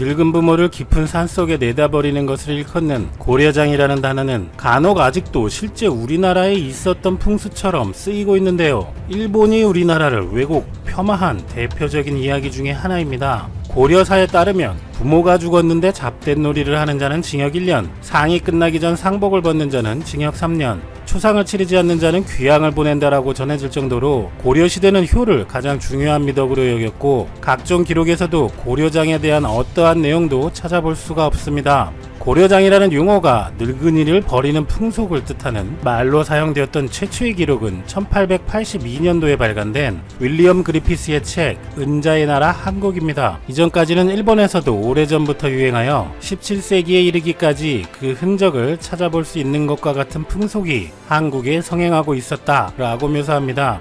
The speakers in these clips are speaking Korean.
늙은 부모를 깊은 산속에 내다버리는 것을 일컫는 고려장이라는 단어는 간혹 아직도 실제 우리나라에 있었던 풍수처럼 쓰이고 있는데요. 일본이 우리나라를 왜곡, 폄하한 대표적인 이야기 중에 하나입니다. 고려사에 따르면 부모가 죽었는데 잡된 놀이를 하는 자는 징역 1년, 상이 끝나기 전 상복을 벗는 자는 징역 3년, 초상을 치르지 않는 자는 귀양을 보낸다라고 전해질 정도로 고려시대는 효를 가장 중요한 미덕으로 여겼고 각종 기록에서도 고려장에 대한 어떠한 내용도 찾아볼 수가 없습니다. 고려장이라는 용어가 늙은이를 버리는 풍속을 뜻하는 말로 사용되었던 최초의 기록은 1882년도에 발간된 윌리엄 그리피스의 책 은자의 나라 한국입니다. 이전까지는 일본에서도 오래전부터 유행하여 17세기에 이르기까지 그 흔적을 찾아볼 수 있는 것과 같은 풍속이 한국에 성행하고 있었다라고 묘사합니다.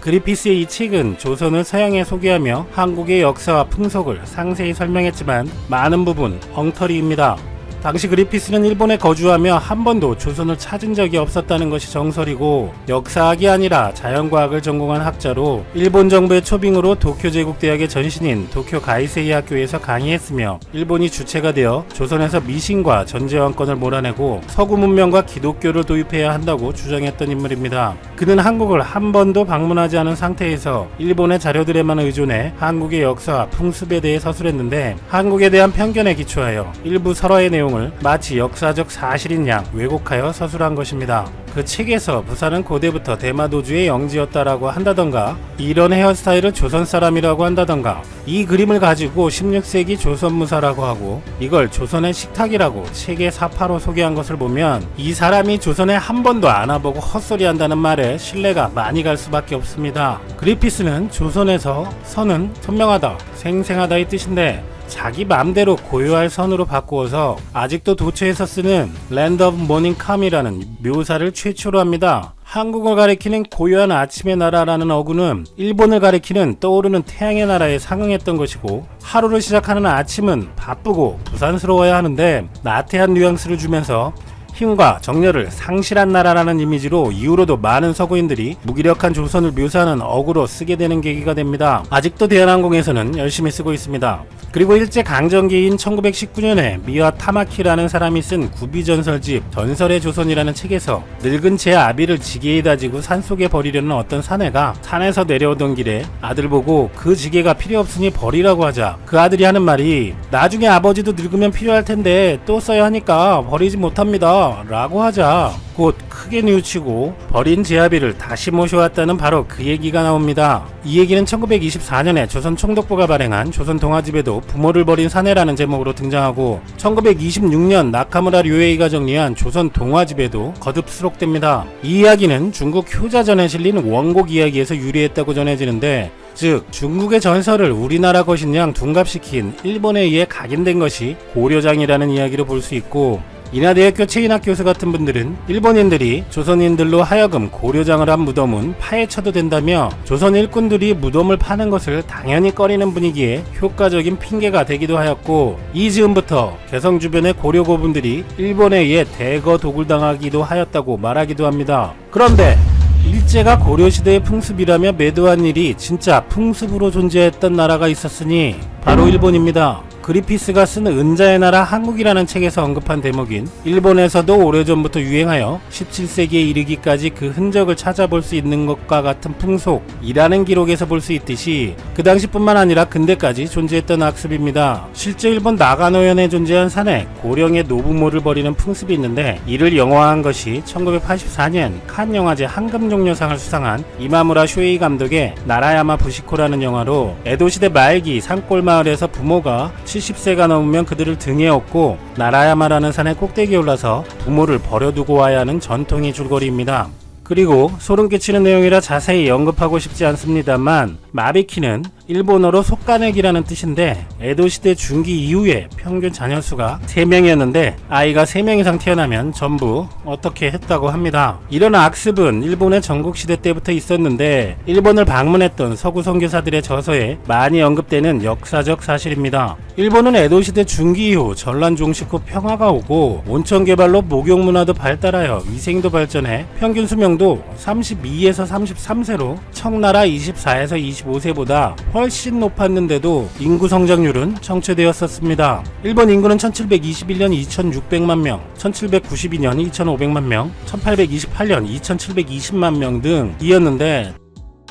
그리피스의 이 책은 조선을 서양에 소개하며 한국의 역사와 풍속을 상세히 설명했지만 많은 부분 엉터리입니다. 당시 그리피스는 일본에 거주하며 한 번도 조선을 찾은 적이 없었다는 것이 정설이고 역사학이 아니라 자연과학을 전공한 학자로 일본 정부의 초빙으로 도쿄 제국대학의 전신인 도쿄 가이세이 학교에서 강의했으며 일본이 주체가 되어 조선에서 미신과 전제왕권을 몰아내고 서구 문명과 기독교를 도입해야 한다고 주장했던 인물입니다. 그는 한국을 한 번도 방문하지 않은 상태에서 일본의 자료들에만 의존해 한국의 역사와 풍습에 대해 서술했는데 한국에 대한 편견에 기초하여 일부 설화의 내용 을 마치 역사적 사실인 양 왜곡하여 서술한 것입니다. 그 책에서 부산은 고대부터 대마도주의 영지였다라고 한다던가 이런 헤어스타일을 조선 사람이라고 한다던가 이 그림을 가지고 16세기 조선 무사라고 하고 이걸 조선의 식탁이라고 책의 사파로 소개한 것을 보면 이 사람이 조선에 한 번도 안 와보고 헛소리 한다는 말에 신뢰가 많이 갈 수밖에 없습니다. 그리피스는 조선에서 선은 선명하다, 생생하다의 뜻인데 자기 맘대로 고유할 선으로 바꾸어서 아직도 도처에서 쓰는 랜드 오브 모닝 캄이라는 묘사를 최초로 합니다. 한국을 가리키는 고유한 아침의 나라라는 어구는 일본을 가리키는 떠오르는 태양의 나라에 상응했던 것이고 하루를 시작하는 아침은 바쁘고 부산스러워야 하는데 나태한 뉘앙스를 주면서 힘과 정열을 상실한 나라라는 이미지로 이후로도 많은 서구인들이 무기력한 조선을 묘사하는 어구로 쓰게 되는 계기가 됩니다. 아직도 대한항공에서는 열심히 쓰고 있습니다. 그리고 일제 강점기인 1919년에 미와 타마키라는 사람이 쓴 구비전설집 전설의 조선이라는 책에서 늙은 제 아비를 지게에 다 지고 산속에 버리려는 어떤 사내가 산에서 내려오던 길에 아들 보고 그 지게가 필요 없으니 버리라고 하자 그 아들이 하는 말이 나중에 아버지도 늙으면 필요할 텐데 또 써야 하니까 버리지 못합니다 라고 하자 곧 크게 뉘우치고 버린 제아비를 다시 모셔왔다는 바로 그 얘기가 나옵니다. 이 얘기는 1924년에 조선 총독부가 발행한 조선 동화집에도 부모를 버린 사내라는 제목으로 등장하고 1926년 나카무라 류에이가 정리한 조선 동화집에도 거듭 수록됩니다. 이 이야기는 중국 효자전에 실린 원곡 이야기에서 유래했다고 전해지는데 즉 중국의 전설을 우리나라 것인 양 둔갑시킨 일본에 의해 각인된 것이 고려장이라는 이야기로 볼 수 있고 인하대학교 최인학 교수 같은 분들은 일본인들이 조선인들로 하여금 고려장을 한 무덤은 파헤쳐도 된다며 조선 일꾼들이 무덤을 파는 것을 당연히 꺼리는 분위기에 효과적인 핑계가 되기도 하였고 이 즈음부터 개성 주변의 고려 고분들이 일본에 의해 대거 도굴당하기도 하였다고 말하기도 합니다. 그런데 일제가 고려시대의 풍습이라며 매도한 일이 진짜 풍습으로 존재했던 나라가 있었으니 바로 일본입니다. 그리피스가 쓴 은자의 나라 한국이라는 책에서 언급한 대목인 일본에서도 오래전부터 유행하여 17세기에 이르기까지 그 흔적을 찾아볼 수 있는 것과 같은 풍속이라는 기록에서 볼 수 있듯이 그 당시뿐만 아니라 근대까지 존재했던 학습입니다. 실제 일본 나가노현에 존재한 산에 고령의 노부모를 버리는 풍습이 있는데 이를 영화한 것이 1984년 칸 영화제 황금종려상을 수상한 이마무라 쇼에이 감독의 나라야마 부시코라는 영화로 에도시대 말기 산골 마을에서 부모가 70세가 넘으면 그들을 등에 업고 나라야마라는 산의 꼭대기에 올라서 부모를 버려두고 와야 하는 전통의 줄거리입니다. 그리고 소름 끼치는 내용이라 자세히 언급하고 싶지 않습니다만 마비키는 일본어로 속가내기라는 뜻인데 에도시대 중기 이후에 평균 자녀수가 3명이었는데 아이가 3명 이상 태어나면 전부 어떻게 했다고 합니다. 이런 악습은 일본의 전국시대 때부터 있었는데 일본을 방문했던 서구 선교사들의 저서에 많이 언급되는 역사적 사실입니다. 일본은 에도시대 중기 이후 전란 종식 후 평화가 오고 온천 개발로 목욕 문화도 발달하여 위생도 발전해 평균 수명도 32에서 33세로 청나라 24에서 25세보다 훨씬 높았는데도 인구 성장률은 정체되었었습니다. 일본 인구는 1721년 2600만 명, 1792년 2500만 명, 1828년 2720만 명 등이었는데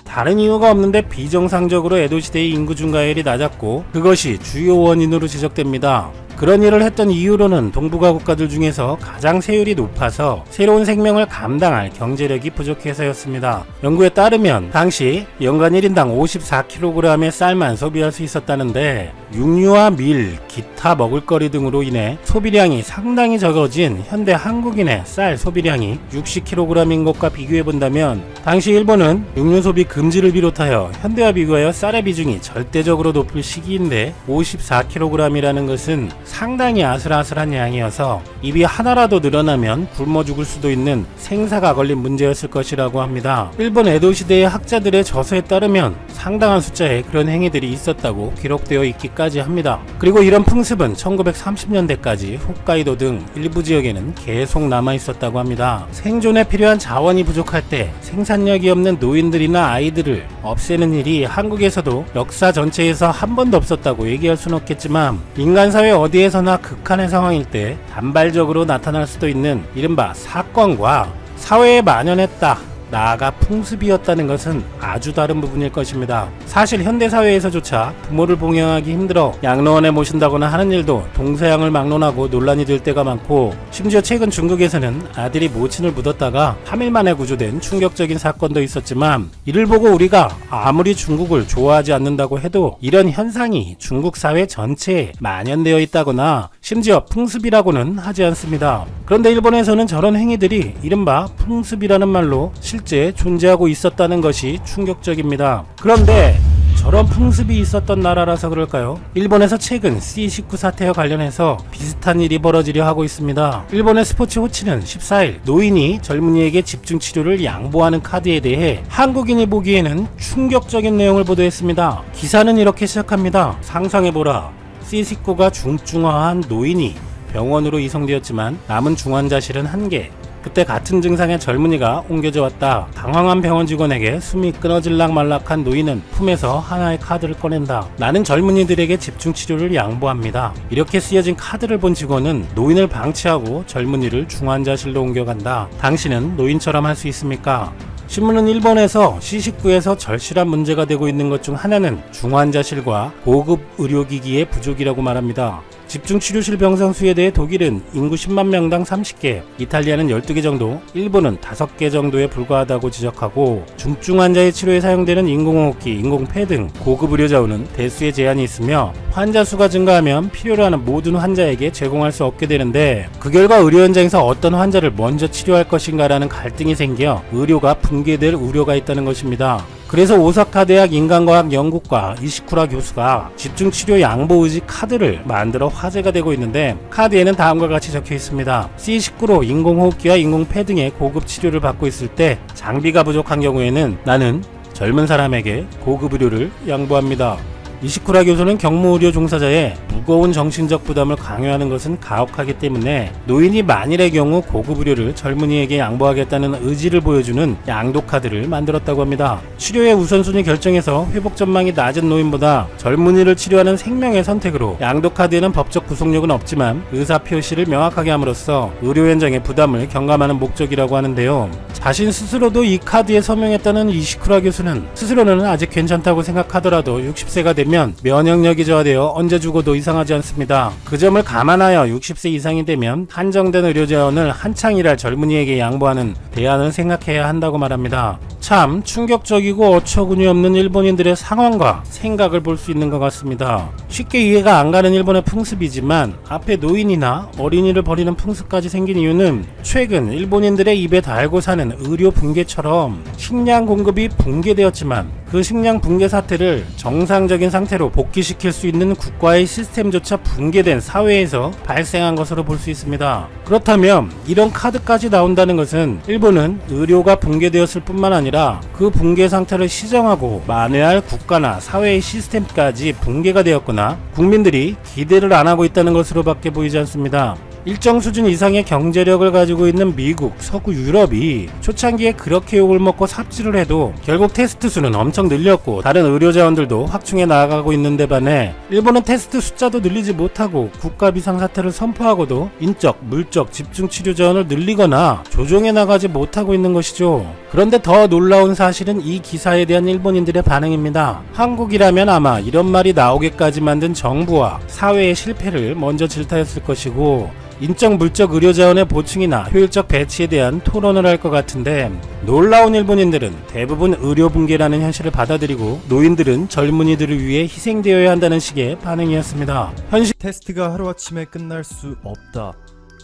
다른 이유가 없는데 비정상적으로 에도 시대의 인구 증가율이 낮았고 그것이 주요 원인으로 지적됩니다. 그런 일을 했던 이유로는 동북아 국가들 중에서 가장 세율이 높아서 새로운 생명을 감당할 경제력이 부족해서였습니다. 연구에 따르면 당시 연간 1인당 54kg의 쌀만 소비할 수 있었다는데 육류와 밀, 기타 먹을거리 등으로 인해 소비량이 상당히 적어진 현대 한국인의 쌀 소비량이 60kg인 것과 비교해 본다면 당시 일본은 육류 소비 금지를 비롯하여 현대와 비교하여 쌀의 비중이 절대적으로 높을 시기인데 54kg이라는 것은 상당히 아슬아슬한 양이어서 입이 하나라도 늘어나면 굶어 죽을 수도 있는 생사가 걸린 문제였을 것이라고 합니다. 일본 에도 시대의 학자들의 저서에 따르면 상당한 숫자의 그런 행위들이 있었다고 기록되어 있기까지 합니다. 그리고 이런 풍습은 1930년대까지 홋카이도 등 일부 지역에는 계속 남아 있었다고 합니다. 생존에 필요한 자원이 부족할 때 생산력이 없는 노인들이나 아이들을 없애는 일이 한국에서도 역사 전체에서 한 번도 없었다고 얘기할 수는 없겠지만 인간 사회 어디에서나 극한의 상황일 때 단발적으로 나타날 수도 있는 이른바 사건과 사회에 만연했다. 나아가 풍습이었다는 것은 아주 다른 부분일 것입니다. 사실 현대사회에서조차 부모를 봉양하기 힘들어 양로원에 모신다거나 하는 일도 동서양을 막론하고 논란이 될 때가 많고 심지어 최근 중국에서는 아들이 모친을 묻었다가 3일 만에 구조된 충격적인 사건도 있었지만 이를 보고 우리가 아무리 중국을 좋아하지 않는다고 해도 이런 현상이 중국 사회 전체에 만연되어 있다거나 심지어 풍습이라고는 하지 않습니다. 그런데 일본에서는 저런 행위들이 이른바 풍습이라는 말로 실제 존재하고 있었다는 것이 충격적입니다. 그런데 저런 풍습이 있었던 나라라서 그럴까요? 일본에서 최근 C19 사태와 관련해서 비슷한 일이 벌어지려 하고 있습니다. 일본의 스포츠 호치는 14일 노인이 젊은이에게 집중 치료를 양보하는 카드에 대해 한국인이 보기에는 충격적인 내용을 보도했습니다. 기사는 이렇게 시작합니다. 상상해보라. C19가 중증화한 노인이 병원으로 이송되었지만 남은 중환자실은 한 개. 그때 같은 증상의 젊은이가 옮겨져 왔다. 당황한 병원 직원에게 숨이 끊어질락 말락한 노인은 품에서 하나의 카드를 꺼낸다. 나는 젊은이들에게 집중 치료를 양보합니다. 이렇게 쓰여진 카드를 본 직원은 노인을 방치하고 젊은이를 중환자실로 옮겨간다. 당신은 노인처럼 할 수 있습니까? 신문은 일본에서 C19에서 절실한 문제가 되고 있는 것 중 하나는 중환자실과 고급 의료기기의 부족이라고 말합니다. 집중치료실 병상 수에 대해 독일은 인구 10만 명당 30개, 이탈리아는 12개 정도, 일본은 5개 정도에 불과하다고 지적하고 중증 환자의 치료에 사용되는 인공호흡기, 인공폐 등 고급 의료 자원은 대수에 제한이 있으며 환자 수가 증가하면 필요로 하는 모든 환자에게 제공할 수 없게 되는데 그 결과 의료 현장에서 어떤 환자를 먼저 치료할 것인가라는 갈등이 생겨 의료가 붕괴될 우려가 있다는 것입니다. 그래서 오사카 대학 인간과학 연구과 이시쿠라 교수가 집중 치료 양보 의지 카드를 만들어 화제가 되고 있는데 카드에는 다음과 같이 적혀 있습니다. C19로 인공호흡기와 인공폐 등의 고급 치료를 받고 있을 때 장비가 부족한 경우에는 나는 젊은 사람에게 고급 의료를 양보합니다. 이시쿠라 교수는 경무의료 종사자의 무거운 정신적 부담을 강요하는 것은 가혹하기 때문에 노인이 만일의 경우 고급 의료를 젊은이에게 양보하겠다는 의지를 보여주는 양도 카드를 만들었다고 합니다. 치료의 우선순위 결정에서 회복 전망이 낮은 노인보다 젊은이를 치료하는 생명의 선택으로 양도 카드에는 법적 구속력은 없지만 의사 표시를 명확하게 함으로써 의료 현장의 부담을 경감하는 목적이라고 하는데요. 자신 스스로도 이 카드에 서명했다는 이시쿠라 교수는 스스로는 아직 괜찮다고 생각하더라도 60세가 되면 면역력이 저하되어 언제 죽어도 이상하지 않습니다. 그 점을 감안하여 60세 이상이 되면 한정된 의료 자원을 한창 일할 젊은이에게 양보하는 대안을 생각해야 한다고 말합니다. 참 충격적이고 어처구니 없는 일본인들의 상황과 생각을 볼 수 있는 것 같습니다. 쉽게 이해가 안 가는 일본의 풍습이지만 앞에 노인이나 어린이를 버리는 풍습까지 생긴 이유는 최근 일본인들의 입에 달고 사는 의료 붕괴처럼 식량 공급이 붕괴되었지만 그 식량 붕괴 사태를 정상적인 상태로 복귀시킬 수 있는 국가의 시스템조차 붕괴된 사회에서 발생한 것으로 볼 수 있습니다. 그렇다면 이런 카드까지 나온다는 것은 일본은 의료가 붕괴되었을 뿐만 아니라 그 붕괴 상태를 시정하고 만회할 국가나 사회의 시스템까지 붕괴가 되었거나 국민들이 기대를 안 하고 있다는 것으로밖에 보이지 않습니다. 일정 수준 이상의 경제력을 가지고 있는 미국, 서구 유럽이 초창기에 그렇게 욕을 먹고 삽질을 해도 결국 테스트 수는 엄청 늘렸고 다른 의료 자원들도 확충해 나아가고 있는데 반해 일본은 테스트 숫자도 늘리지 못하고 국가 비상 사태를 선포하고도 인적, 물적, 집중 치료 자원을 늘리거나 조정해 나가지 못하고 있는 것이죠. 그런데 더 놀라운 사실은 이 기사에 대한 일본인들의 반응입니다. 한국이라면 아마 이런 말이 나오게까지 만든 정부와 사회의 실패를 먼저 질타했을 것이고 인적 물적 의료 자원의 보충이나 효율적 배치에 대한 토론을 할 것 같은데 놀라운 일본인들은 대부분 의료 붕괴라는 현실을 받아들이고 노인들은 젊은이들을 위해 희생되어야 한다는 식의 반응이었습니다. 현실 테스트가 하루아침에 끝날 수 없다.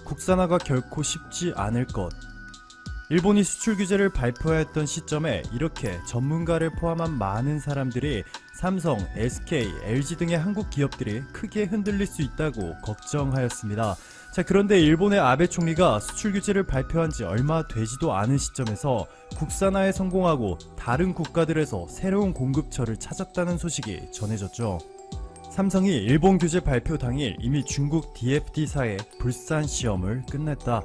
국산화가 결코 쉽지 않을 것. 일본이 수출 규제를 발표했던 시점에 이렇게 전문가를 포함한 많은 사람들이 삼성, SK, LG 등의 한국 기업들이 크게 흔들릴 수 있다고 걱정하였습니다. 자, 그런데 일본의 아베 총리가 수출 규제를 발표한 지 얼마 되지도 않은 시점에서 국산화에 성공하고 다른 국가들에서 새로운 공급처를 찾았다는 소식이 전해졌죠. 삼성이 일본 규제 발표 당일 이미 중국 DFD사의 불산 시험을 끝냈다.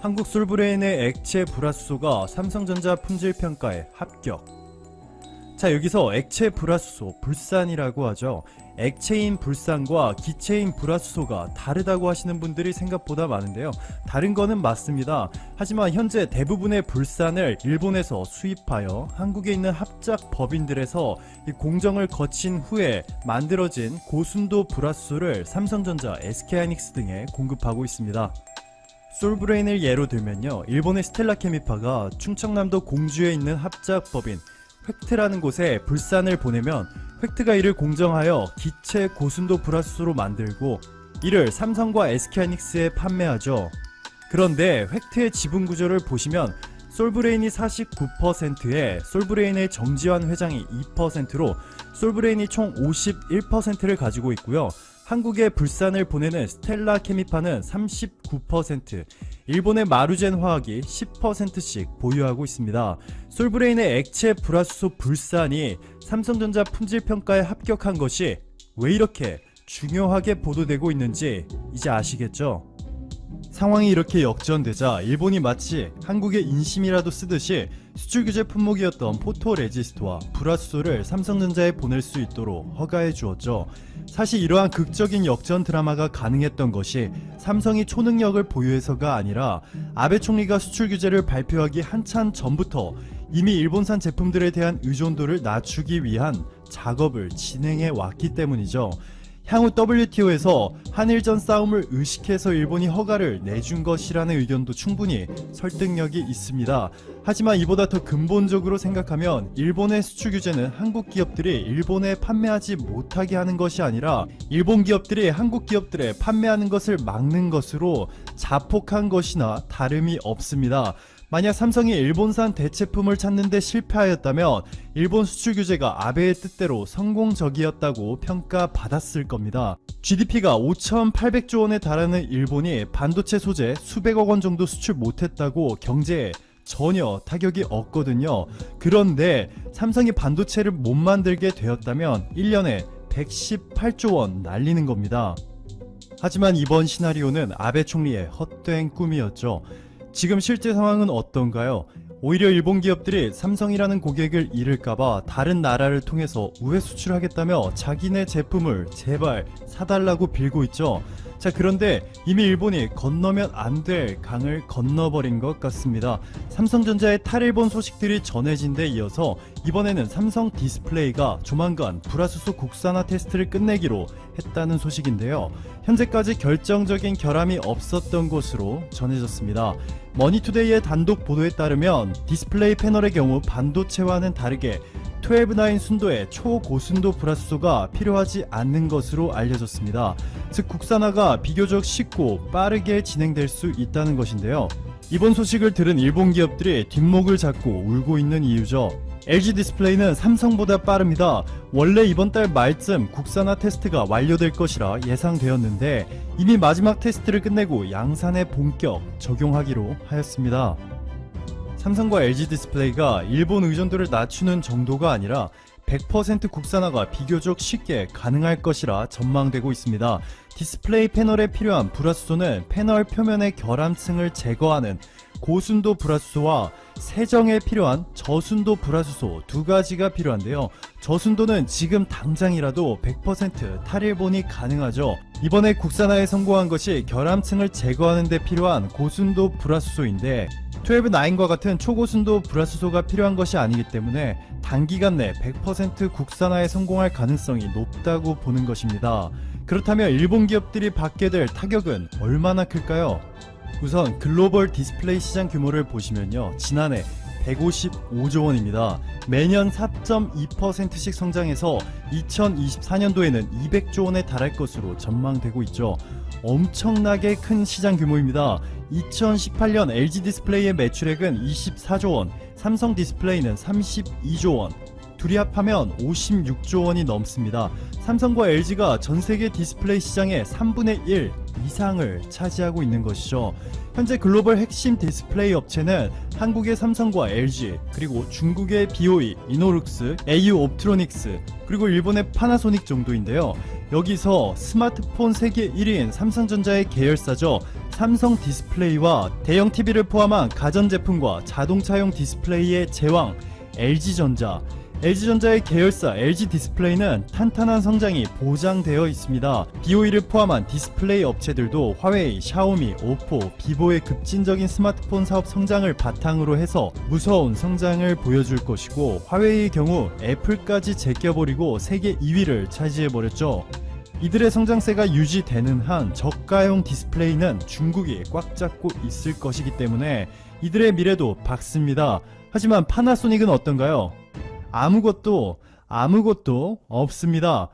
한국 솔브레인의 액체 불화수소가 삼성전자 품질 평가에 합격. 자, 여기서 액체 불화수소, 불산이라고 하죠. 액체인 불산과 기체인 불화수소가 다르다고 하시는 분들이 생각보다 많은데요. 다른 거는 맞습니다. 하지만 현재 대부분의 불산을 일본에서 수입하여 한국에 있는 합작 법인들에서 이 공정을 거친 후에 만들어진 고순도 불화수소를 삼성전자, SK하이닉스 등에 공급하고 있습니다. 솔브레인을 예로 들면요. 일본의 스텔라 케미파가 충청남도 공주에 있는 합작 법인 획트라는 곳에 불산을 보내면 획트가 이를 공정하여 기체 고순도 불화수소로 만들고 이를 삼성과 SK하이닉스에 판매하죠. 그런데 획트의 지분 구조를 보시면 솔브레인이 49%에 솔브레인의 정지환 회장이 2%로 솔브레인이 총 51%를 가지고 있고요. 한국에 불산을 보내는 스텔라 케미파는 39%, 일본의 마루젠 화학이 10%씩 보유하고 있습니다. 솔브레인의 액체 불화수소 불산이 삼성전자 품질 평가에 합격한 것이 왜 이렇게 중요하게 보도되고 있는지 이제 아시겠죠? 상황이 이렇게 역전되자 일본이 마치 한국의 인심이라도 쓰듯이 수출 규제 품목이었던 포토레지스트와 불화수소를 삼성전자에 보낼 수 있도록 허가해 주었죠. 사실 이러한 극적인 역전 드라마가 가능했던 것이 삼성이 초능력을 보유해서가 아니라 아베 총리가 수출 규제를 발표하기 한참 전부터 이미 일본산 제품들에 대한 의존도를 낮추기 위한 작업을 진행해 왔기 때문이죠. 향후 WTO에서 한일전 싸움을 의식해서 일본이 허가를 내준 것이라는 의견도 충분히 설득력이 있습니다. 하지만 이보다 더 근본적으로 생각하면 일본의 수출 규제는 한국 기업들이 일본에 판매하지 못하게 하는 것이 아니라 일본 기업들이 한국 기업들에 판매하는 것을 막는 것으로 자폭한 것이나 다름이 없습니다. 만약 삼성이 일본산 대체품을 찾는데 실패하였다면 일본 수출 규제가 아베의 뜻대로 성공적이었다고 평가받았을 겁니다. GDP가 5,800조 원에 달하는 일본이 반도체 소재 수백억 원 정도 수출 못했다고 경제에 전혀 타격이 없거든요. 그런데 삼성이 반도체를 못 만들게 되었다면 1년에 118조 원 날리는 겁니다. 하지만 이번 시나리오는 아베 총리의 헛된 꿈이었죠. 지금 실제 상황은 어떤가요? 오히려 일본 기업들이 삼성이라는 고객을 잃을까봐 다른 나라를 통해서 우회 수출하겠다며 자기네 제품을 제발 사달라고 빌고 있죠. 자, 그런데 이미 일본이 건너면 안 될 강을 건너버린 것 같습니다. 삼성전자의 탈일본 소식들이 전해진 데 이어서 이번에는 삼성 디스플레이가 조만간 불화수소 국산화 테스트를 끝내기로 했다는 소식인데요. 현재까지 결정적인 결함이 없었던 것으로 전해졌습니다. 머니투데이의 단독 보도에 따르면 디스플레이 패널의 경우 반도체와는 다르게 12-9 순도의 초고순도 불화수소가 필요하지 않는 것으로 알려졌습니다. 즉 국산화가 비교적 쉽고 빠르게 진행될 수 있다는 것인데요. 이번 소식을 들은 일본 기업들이 뒷목을 잡고 울고 있는 이유죠. LG 디스플레이는 삼성보다 빠릅니다. 원래 이번 달 말쯤 국산화 테스트가 완료될 것이라 예상되었는데 이미 마지막 테스트를 끝내고 양산에 본격 적용하기로 하였습니다. 삼성과 LG 디스플레이가 일본 의존도를 낮추는 정도가 아니라 100% 국산화가 비교적 쉽게 가능할 것이라 전망되고 있습니다. 디스플레이 패널에 필요한 불화수소는 패널 표면의 결함층을 제거하는 고순도 불화수소와 세정에 필요한 저순도 불화수소 두 가지가 필요한데요. 저순도는 지금 당장이라도 100% 탈일본이 가능하죠. 이번에 국산화에 성공한 것이 결함층을 제거하는 데 필요한 고순도 불화수소인데 12-9과 같은 초고순도 불화수소가 필요한 것이 아니기 때문에 단기간 내 100% 국산화에 성공할 가능성이 높다고 보는 것입니다. 그렇다면 일본 기업들이 받게 될 타격은 얼마나 클까요? 우선 글로벌 디스플레이 시장 규모를 보시면요. 지난해 155조 원입니다. 매년 4.2%씩 성장해서 2024년도에는 200조 원에 달할 것으로 전망되고 있죠. 엄청나게 큰 시장 규모입니다. 2018년 LG 디스플레이의 매출액은 24조 원, 삼성 디스플레이는 32조 원, 둘이 합하면 56조 원이 넘습니다. 삼성과 LG가 전 세계 디스플레이 시장의 3분의 1 이상을 차지하고 있는 것이죠. 현재 글로벌 핵심 디스플레이 업체는 한국의 삼성과 LG, 그리고 중국의 BOE, 이노룩스, AU 옵트로닉스, 그리고 일본의 파나소닉 정도인데요. 여기서 스마트폰 세계 1위인 삼성전자의 계열사죠. 삼성 디스플레이와 대형 TV를 포함한 가전제품과 자동차용 디스플레이의 제왕 LG전자, LG전자의 계열사 LG 디스플레이는 탄탄한 성장이 보장되어 있습니다. BOE를 포함한 디스플레이 업체들도 화웨이, 샤오미, 오포, 비보의 급진적인 스마트폰 사업 성장을 바탕으로 해서 무서운 성장을 보여줄 것이고 화웨이의 경우 애플까지 제껴버리고 세계 2위를 차지해버렸죠. 이들의 성장세가 유지되는 한 저가형 디스플레이는 중국이 꽉 잡고 있을 것이기 때문에 이들의 미래도 밝습니다. 하지만 파나소닉은 어떤가요? 아무것도 아무것도 없습니다.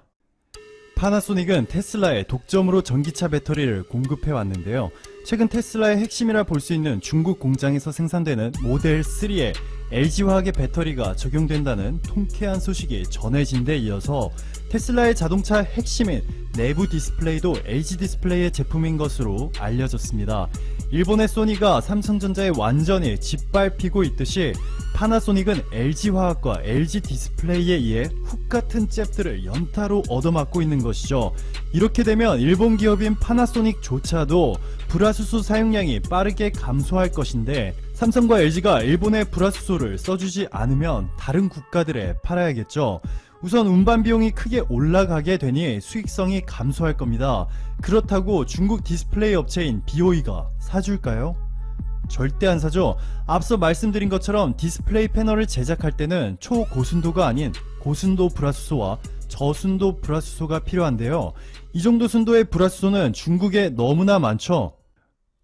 파나소닉은 테슬라에 독점으로 전기차 배터리를 공급해 왔는데요. 최근 테슬라의 핵심이라 볼 수 있는 중국 공장에서 생산되는 모델 3에 LG화학의 배터리가 적용된다는 통쾌한 소식이 전해진 데 이어서 테슬라의 자동차 핵심인 내부 디스플레이도 LG 디스플레이의 제품인 것으로 알려졌습니다. 일본의 소니가 삼성전자에 완전히 짓밟히고 있듯이 파나소닉은 LG화학과 LG 디스플레이에 의해 훅 같은 잽들을 연타로 얻어맞고 있는 것이죠. 이렇게 되면 일본 기업인 파나소닉조차도 불화수소 사용량이 빠르게 감소할 것인데 삼성과 LG가 일본의 불화수소를 써주지 않으면 다른 국가들에 팔아야겠죠. 우선 운반 비용이 크게 올라가게 되니 수익성이 감소할 겁니다. 그렇다고 중국 디스플레이 업체인 BOE가 사줄까요? 절대 안 사죠. 앞서 말씀드린 것처럼 디스플레이 패널을 제작할 때는 초고순도가 아닌 고순도 불화수소와 저순도 불화수소가 필요한데요. 이 정도 순도의 불화수소는 중국에 너무나 많죠.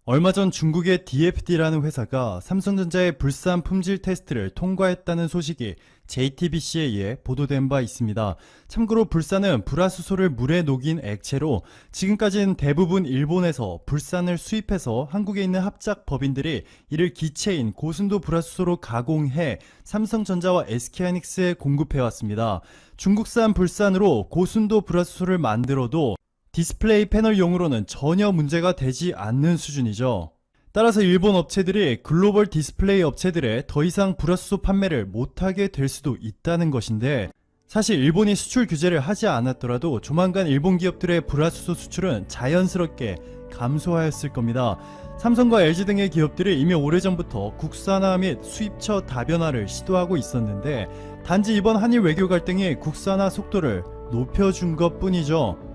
얼마 전 중국의 DFD라는 회사가 삼성전자의 불산 품질 테스트를 통과했다는 소식이 JTBC에 의해 보도된 바 있습니다. 참고로 불산은 불화수소를 물에 녹인 액체로 지금까지는 대부분 일본에서 불산을 수입해서 한국에 있는 합작 법인들이 이를 기체인 고순도 불화수소로 가공해 삼성전자와 SK하이닉스에 공급해왔습니다. 중국산 불산으로 고순도 불화수소를 만들어도 디스플레이 패널용으로는 전혀 문제가 되지 않는 수준이죠. 따라서 일본 업체들이 글로벌 디스플레이 업체들에 더 이상 불화수소 판매를 못하게 될 수도 있다는 것인데 사실 일본이 수출 규제를 하지 않았더라도 조만간 일본 기업들의 불화수소 수출은 자연스럽게 감소하였을 겁니다. 삼성과 LG 등의 기업들이 이미 오래전부터 국산화 및 수입처 다변화를 시도하고 있었는데 단지 이번 한일 외교 갈등이 국산화 속도를 높여준 것 뿐이죠.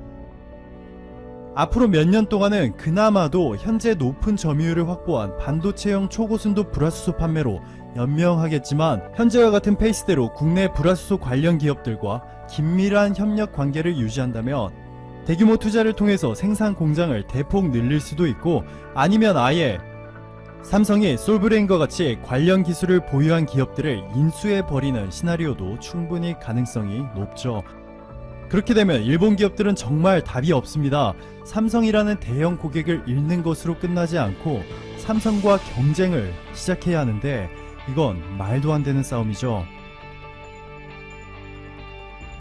앞으로 몇 년 동안은 그나마도 현재 높은 점유율을 확보한 반도체형 초고순도 불화수소 판매로 연명하겠지만 현재와 같은 페이스대로 국내 불화수소 관련 기업들과 긴밀한 협력 관계를 유지한다면 대규모 투자를 통해서 생산 공장을 대폭 늘릴 수도 있고 아니면 아예 삼성이 솔브레인과 같이 관련 기술을 보유한 기업들을 인수해 버리는 시나리오도 충분히 가능성이 높죠. 그렇게 되면 일본 기업들은 정말 답이 없습니다. 삼성이라는 대형 고객을 잃는 것으로 끝나지 않고 삼성과 경쟁을 시작해야 하는데 이건 말도 안 되는 싸움이죠.